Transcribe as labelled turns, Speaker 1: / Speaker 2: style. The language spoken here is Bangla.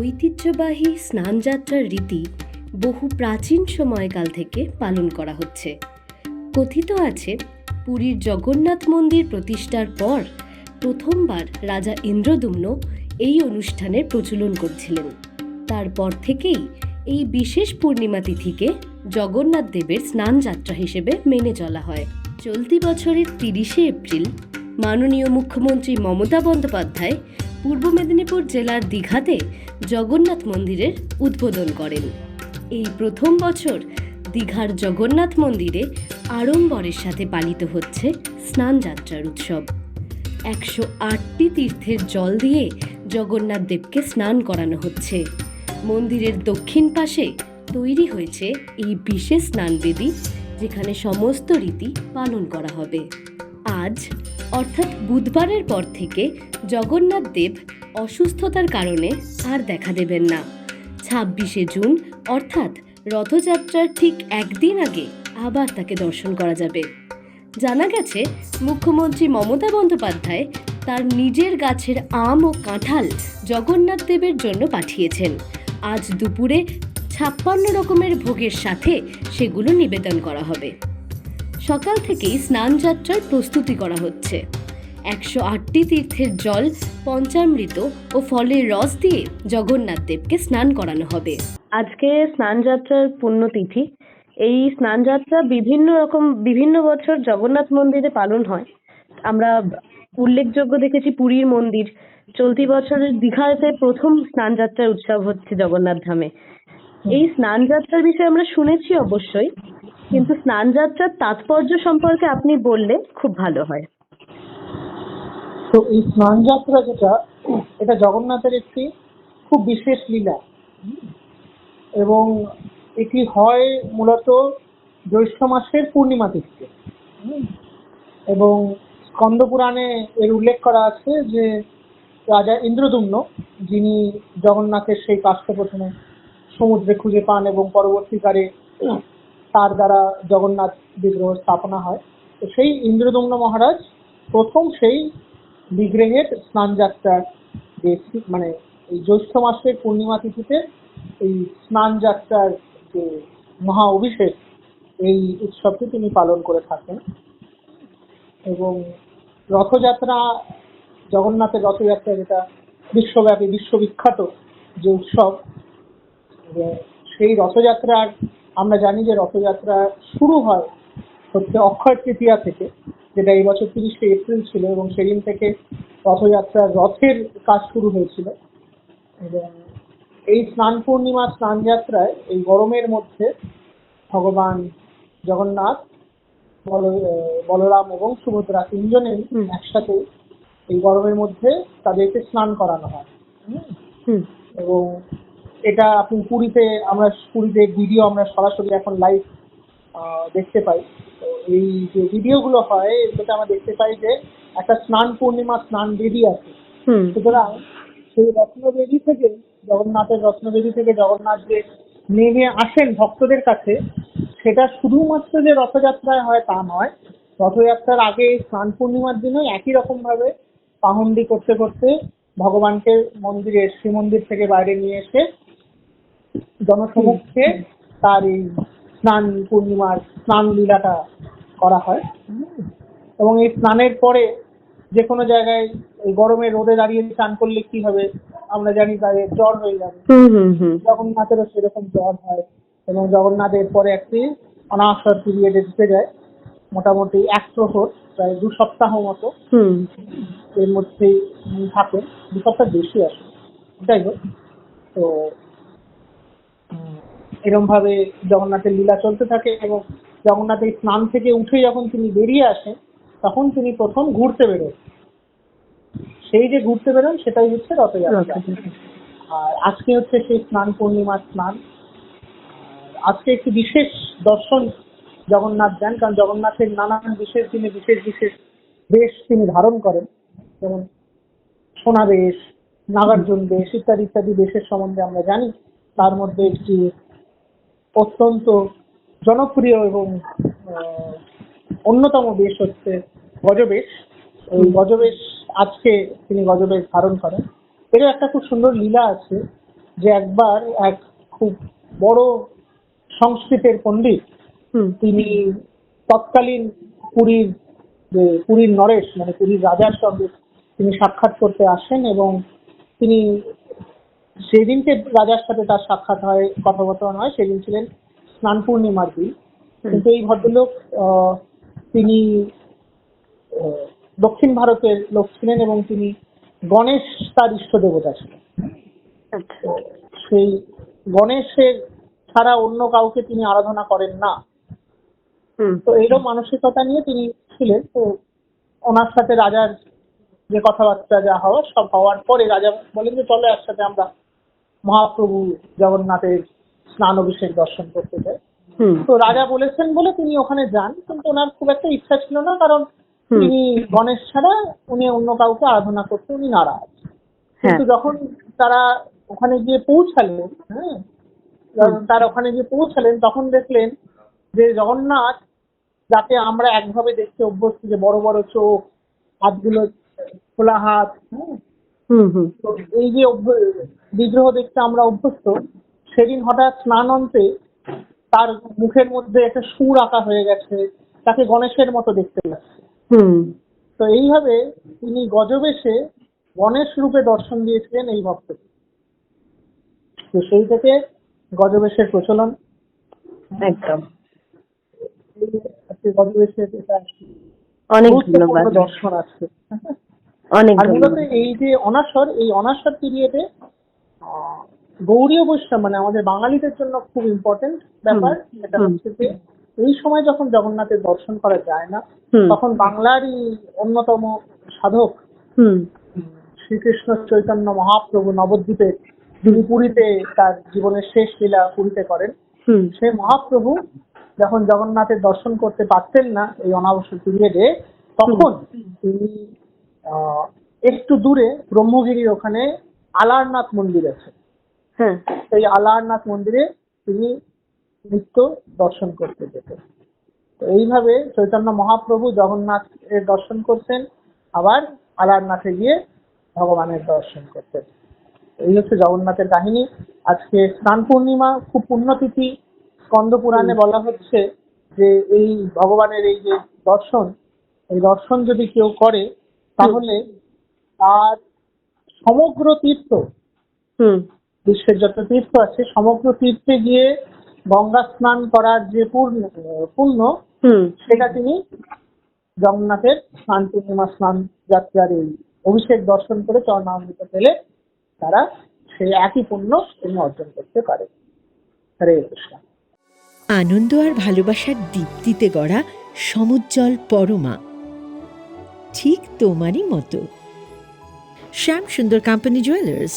Speaker 1: ঐতিহ্যবাহী স্নানযাত্রার রীতি বহু প্রাচীন সময়কাল থেকে পালন করা হচ্ছে। কথিত আছে, পুরীর জগন্নাথ মন্দির প্রতিষ্ঠার পর প্রথমবার রাজা ইন্দ্রদুম্ন এই অনুষ্ঠানের প্রচলন করছিলেন। তারপর থেকেই এই বিশেষ পূর্ণিমা তিথিকে জগন্নাথ দেবের স্নানযাত্রা হিসেবে মেনে চলা হয়। চলতি বছরের তিরিশে এপ্রিল মাননীয় মুখ্যমন্ত্রী মমতা বন্দ্যোপাধ্যায় পূর্ব মেদিনীপুর জেলার দীঘাতে জগন্নাথ মন্দিরের উদ্বোধন করেন। এই প্রথম বছর দীঘার জগন্নাথ মন্দিরে আড়ম্বরের সাথে পালিত হচ্ছে স্নানযাত্রার উৎসব। একশো আটটি তীর্থের জল দিয়ে জগন্নাথ দেবকে স্নান করানো হচ্ছে। মন্দিরের দক্ষিণ পাশে তৈরি হয়েছে এই বিশেষ স্নানবেদী, যেখানে সমস্ত রীতি পালন করা হবে। আজ, অর্থাৎ বুধবারের পর থেকে, জগন্নাথ দেব অসুস্থতার কারণে আর দেখা দেবেন না। ছাব্বিশে জুন, অর্থাৎ রথযাত্রার ঠিক একদিন আগে আবার তাকে দর্শন করা যাবে। জানা গেছে, মুখ্যমন্ত্রী মমতা বন্দ্যোপাধ্যায় তার নিজের গাছের আম ও কাঁঠাল জগন্নাথ দেবের জন্য পাঠিয়েছেন। আজ দুপুরে ছাপ্পান্ন রকমের ভোগের সাথে সেগুলো নিবেদন করা হবে। সকাল থেকেই স্নানযাত্রার প্রস্তুতি করা হচ্ছে। একশো আটটি তীর্থের জল, পঞ্চামৃত ও ফলের রস দিয়ে জগন্নাথ দেবকে স্নান করানো হবে। আজকে স্নানযাত্রার পুণ্যতিথি। এই স্নানযাত্রা বিভিন্ন রকম, বিভিন্ন বছর জগন্নাথ মন্দিরে পালন হয়। আমরা উল্লেখযোগ্য দেখেছি পুরীর মন্দির। চলতি বছরের দীঘাতে প্রথম স্নানযাত্রার উৎসব হচ্ছে জগন্নাথ ধামে। এই স্নানযাত্রার বিষয়ে আমরা শুনেছি অবশ্যই। কিন্তু স্নানযাত্রার তাৎপর্য সম্পর্কে আপনি বললে খুব ভালো হয়
Speaker 2: তো এই স্নান যাত্রা যেটা, এটা জগন্নাথের একটি খুব বিশেষ লীলা এবং এটি হয় মূলত জ্যৈষ্ঠ মাসের পূর্ণিমা তিথিতে। এবং স্কন্দ পুরাণে এর উল্লেখ করা আছে যে রাজা ইন্দ্রদুম্ন, যিনি জগন্নাথের সেই কাজটা প্রথমে সমুদ্রে খুঁজে পান এবং পরবর্তীকালে তার দ্বারা জগন্নাথ বিগ্রহ স্থাপনা হয়। তো সেই ইন্দ্রদুম্ন মহারাজ প্রথম সেই বিগ্রহের স্নান যাত্রার যে মানে এই জ্যৈষ্ঠ মাসের পূর্ণিমা তিথিতে এই স্নান যাত্রার যে মহা অভিষেক, এই উৎসবটি তিনি পালন করে থাকেন। এবং রথযাত্রা, জগন্নাথের রথযাত্রা যেটা বিশ্বব্যাপী, বিশ্ববিখ্যাত যে উৎসব সেই রথযাত্রার আমরা জানি যে রথযাত্রা শুরু হয় হচ্ছে অক্ষয় তৃতীয়া থেকে যেটা এই বছর তিরিশে এপ্রিল ছিল এবং সেদিন থেকে রথযাত্রার রথের কাজ শুরু হয়েছিল। এবং এই স্নান পূর্ণিমা স্নান যাত্রায় এই গরমের মধ্যে ভগবান জগন্নাথ বল বলরাম এবং সুভদ্রা তিনজনেই
Speaker 1: হুম।
Speaker 2: একসাথে এই গরমের মধ্যে তাদেরকে স্নান করানো হয়। এবং এটা আপনি পুরীতে আমরা পুরীতে ভিডিও আমরা সরাসরি এখন লাইভ দেখতে পাই। তো এই যে ভিডিওগুলো হয় এগুলোতে আমরা দেখতে পাই যে একটা স্নান পূর্ণিমা স্নান বেদি আছে। সুতরাং সেই রত্নবেদী থেকে জগন্নাথের রত্নবেদী থেকে জগন্নাথ যে নেমে আসেন ভক্তদের কাছে সেটা শুধুমাত্র যে রথযাত্রায় হয় তা নয় রথযাত্রার আগে স্নান পূর্ণিমার দিনও একই রকম ভাবে পাহন্ডি করতে করতে ভগবানকে মন্দিরে শ্রীমন্দির থেকে বাইরে নিয়ে এসে জনসমক্ষে তার এই স্নান পূর্ণিমার স্নান লীলাটা করা হয়। এবং এই স্নানের পরে যে কোনো জায়গায় এই গরমে রোদে দাঁড়িয়ে স্নান করলে কি হবে? আমরা জানি তাদের জ্বর হয়ে যাবে। জগন্নাথেরও সেরকম জ্বর হয় এবং জগন্নাথের পরে একটি অনাসর পিরিয়ডে ঢুকে যায় মোটামুটি এক প্রহর প্রায় দু সপ্তাহ মতো।
Speaker 1: হুম।
Speaker 2: এর মধ্যে থাকে দু সপ্তাহ বেশি আসে। যাই হোক তো এরম ভাবে জগন্নাথের লীলা চলতে থাকে এবং জগন্নাথের স্নান থেকে উঠে যখন তিনি বেরিয়ে আসেন, তখন তিনি প্রথম ঘুরতে বেরোন। সেই যে ঘুরতে বেরোন, সেটাই হচ্ছে রথযাত্রা। আর আজকে হচ্ছে সেই স্নান পূর্ণিমার স্নান। আজকে একটি বিশেষ দর্শন জগন্নাথ দেন, কারণ জগন্নাথের নানান বিশেষ দিনে বিশেষ বিশেষ বেশ তিনি ধারণ করেন। যেমন সোনা বেশ, নাগার্জুন বেশ, ইত্যাদি ইত্যাদি বেশের সম্বন্ধে আমরা জানি। তার মধ্যে একটি অত্যন্ত জনপ্রিয় এবং অন্যতম বেশ হচ্ছে গজবেশ। এই গজবেশ আজকে তিনি গজবেশ ধারণ করেন। এরও একটা খুব সুন্দর লীলা আছে যে একবার এক খুব বড় সংস্কৃতের পণ্ডিত তিনি তৎকালীন পুরীর যে পুরীর নরেশ মানে পুরীর রাজার সঙ্গে তিনি সাক্ষাৎ করতে আসেন এবং তিনি সেদিনকে রাজার সাথে তার সাক্ষাৎ হয় কথাবার্তা হয়। সেদিন ছিলেন স্নান পূর্ণিমার দিন। কিন্তু এই ভদ্রলোক তিনি দক্ষিণ ভারতের লোক ছিলেন এবং তিনি গণেশ তার ইষ্ট দেবতা ছিলেন।
Speaker 1: আচ্ছা।
Speaker 2: সেই গণেশের ছাড়া অন্য কাউকে তিনি আরাধনা করেন না। তো এইরকম মানসিকতা নিয়ে তিনি ছিলেন। তো ওনার সাথে রাজার যে কথাবার্তা যা হওয়ার সব হওয়ার পরে রাজা বলেন যে চলো একসাথে আমরা মহাপ্রভু জগন্নাথের স্নান অভিষেক দর্শন করতে
Speaker 1: হুম।
Speaker 2: তো রাজা বলেছেন বলে তিনি ওখানে যান কিন্তু ওনার খুব একটা ইচ্ছা ছিল না কারণ তিনি গণেশ ছাড়া উনি অন্য কাউকে আরাধনা করতে উনি নারাজ।
Speaker 1: হ্যাঁ।
Speaker 2: কিন্তু যখন তারা ওখানে গিয়ে পৌঁছালেন হ্যাঁ তারা ওখানে গিয়ে পৌঁছালেন তখন দেখলেন যে জগন্নাথ যাতে আমরা একভাবে দেখতে অভ্যস্ত যে বড় বড় চোখ হাতগুলো খোলা হাত হ্যাঁ
Speaker 1: হুম হুম।
Speaker 2: তো এই যে বিগ্রহ দেখতে আমরা অভ্যস্ত। সেদিন হঠাৎ স্নান অন্তে তার মুখের মধ্যে একটা সুর আঁকা হয়ে গেছে তাকে গণেশের মতো দেখতে লাগছে।
Speaker 1: হুম।
Speaker 2: তো এইভাবে তিনি গজবেশে গণেশ রূপে দর্শন দিয়েছিলেন এই ভক্তকে। তো সেই থেকে গজবেশের প্রচলন।
Speaker 1: একদম।
Speaker 2: গজবেশের এটা
Speaker 1: অনেক ধন্যবাদ।
Speaker 2: দর্শন আছে।
Speaker 1: অনেক
Speaker 2: মূলত এই যে অনাসর এই অনাসর পিরিয়ডে গৌরীয় বৈষ্ণব মানে আমাদের বাঙালিদের জন্য খুব ইম্পর্টেন্ট ব্যাপার সেটা হচ্ছে যে এই সময় যখন জগন্নাথের দর্শন করা যায় না তখন বাংলারই অন্যতম সাধক শ্রীকৃষ্ণ চৈতন্য মহাপ্রভু নবদ্বীপে যিনি পুরীতে তার জীবনের শেষ লীলা পুরীতে করেন। সেই মহাপ্রভু যখন জগন্নাথের দর্শন করতে পারতেন না এই অনাবশ্যক পিরিয়ডে তখন তিনি আহ, একটু দূরে ব্রহ্মগিরির ওখানে আলারনাথ মন্দির আছে।
Speaker 1: হ্যাঁ
Speaker 2: সেই আলারনাথ মন্দিরে তিনি নিত্য দর্শন করতে যেতেন। তো এইভাবে চৈতন্য মহাপ্রভু জগন্নাথের দর্শন করতেন আবার আলারনাথে গিয়ে ভগবানের দর্শন করতেন। এই হচ্ছে জগন্নাথের কাহিনী। আজকে স্নান পূর্ণিমা খুব পুণ্যতিথি। স্কন্দ পুরাণে বলা হচ্ছে যে এই ভগবানের এই যে দর্শন এই দর্শন যদি কেউ করে তাহলে তার সমগ্র তীর্থ
Speaker 1: হুম।
Speaker 2: বিশ্বের যত তীর্থ আছে সমগ্র তীর্থে গিয়ে গঙ্গা স্নান করার যে পূর্ণ পুণ্য
Speaker 1: হুম।
Speaker 2: সেটা তিনি জগন্নাথের স্নান পূর্ণিমা স্নান যাত্রার এই অভিষেক দর্শন করে চরণামৃত পেলে তারা সেই একই পুণ্য তিনি অর্জন করতে পারে হরে কৃষ্ণ।
Speaker 3: আনন্দ আর ভালোবাসার দীপ্তিতে গড়া সমুজ্জ্বল পরমা। ঠিক তোমারই মতো। Shyam Sundar company jewellers